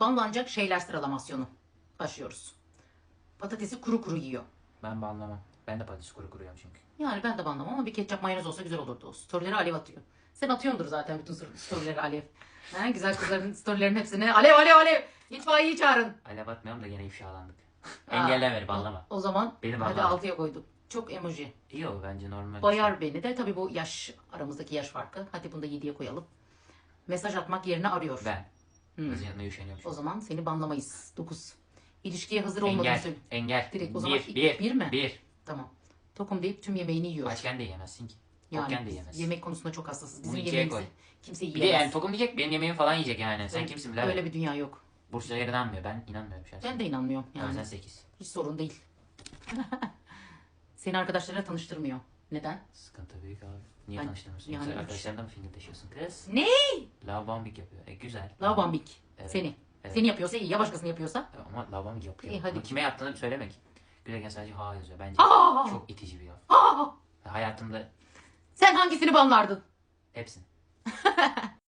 Banlanacak şeyler sıralamasyonu. Başlıyoruz. Patatesi kuru kuru yiyor. Ben banlamam. Ben de patates kuru kuruyorum çünkü. Yani ben de banlamam ama bir ketçap mayonez olsa güzel olurdu o. Storyleri Alev atıyor. Sen atıyordur zaten bütün stor- storyleri Alev. Ha, güzel kızların storylerin hepsini. Alev alev alev. İtfaiyeyi çağırın. Alev atmayalım da gene ifşalandık. Engelle beni banlama. O, o zaman Benim hadi banlama. altıya koyduk. Çok emoji. İyi o bence normal. Bayar beni de tabii bu yaş aramızdaki yaş farkı. Hadi bunu da 7'ye koyalım. Mesaj atmak yerine arıyor. Ben. Hmm. Yanına üşeniyorum. O zaman seni banlamayız. 9. İlişkiye hazır olmadığını Engel. söyle. Engel. Direkt o zaman bir, ilk- bir, bir mi? Bir. Tamam. Tokum deyip tüm yemeğini yiyor. Açken de yiyemezsin ki. yani Tokken de biz yiyemezsin. yemek konusunda çok hassasız. Bizim Bunu ikiye yemeğimizi koy. kimse Bir de yiyemez. yani tokum diyecek benim yemeğimi falan yiyecek yani. Sen kimsin birader? Öyle bir dünya yok. Burçlara inanmıyor. Ben inanmıyorum şahsen. Ben de inanmıyorum O yani. yüzden 8. Hiç sorun değil. Seni arkadaşlarına tanıştırmıyor. Neden? Sıkıntı büyük abi. Niye Ben- tanıştırmıyorsun? yani Yoksa üç- mı finger taşıyorsun kız? Ne? Bombing yapıyor. E güzel. Lavabambik. Evet. Seni. Evet. Seni yapıyorsa iyi. Ya başkasını yapıyorsa? Ama love bombing yapıyor. İyi, hadi. Ama kime yaptığını söylemek. Gülerken sadece ha yazıyor. Bence Aa! çok itici bir laf. Aa! Hayatımda Sen hangisini banlardın? hepsini.